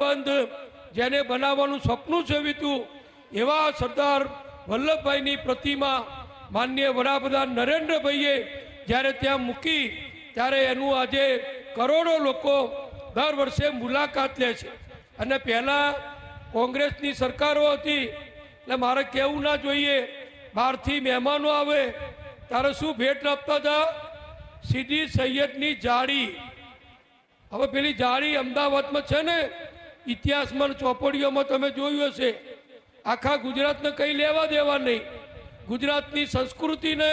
બંધ. જેને બનાવવાનું સપનું સેવ્યું એવા સરદાર વલ્લભભાઈની પ્રતિમા માન્ય વડાપ્રધાન નરેન્દ્રભાઈએ જ્યારે ત્યાં મૂકી, ત્યારે એનું આજે કરોડો લોકો દર વર્ષે મુલાકાત લે છે. અને પહેલાં કોંગ્રેસની સરકારો હતી, એટલે મારે કહેવું ના જોઈએ, બહારથી મહેમાનો આવે, ત્યારે શું ભેટ આપતા હતા? સીધી સૈયદની જાળી. હવે પેલી જાળી અમદાવાદમાં છે ને ઇતિહાસમાં ચોપડીઓમાં તમે જોયું હશે, આખા ગુજરાતને કંઈ લેવા દેવા નહીં. ગુજરાતની સંસ્કૃતિને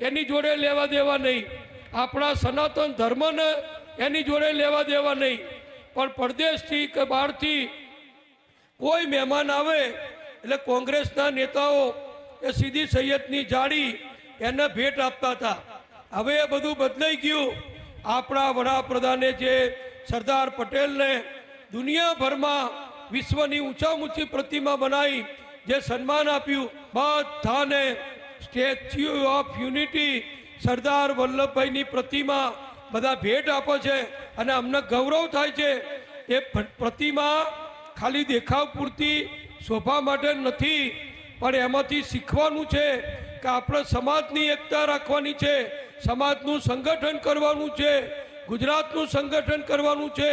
એની જોડે લેવા દેવા નહીં. આપણા સનાતન ધર્મને એની જોડે લેવા દેવા નહીં. પણ પરદેશથી કે બહારથી કોઈ મહેમાન આવે, એટલે કોંગ્રેસના નેતાઓ એ સીધી સૈયદની જાળી એને ભેટ આપતા હતા. હવે એ બધું બદલાઈ ગયું. આપણા વડાપ્રધાને જે સરદાર પટેલને દુનિયાભરમાં વિશ્વની ઊંચામાં ઊંચી પ્રતિમા બનાવી જે સન્માન આપ્યું, બધાને સ્ટેચ્યુ ઓફ યુનિટી સરદાર વલ્લભભાઈની પ્રતિમા બધા ભેટ આપે છે અને અમને ગૌરવ થાય છે. એ પ્રતિમા ખાલી દેખાવ પૂરતી શોભા માટે નથી, પણ એમાંથી શીખવાનું છે કે આપણે સમાજની એકતા રાખવાની છે, સમાજનું સંગઠન કરવાનું છે, ગુજરાતનું સંગઠન કરવાનું છે.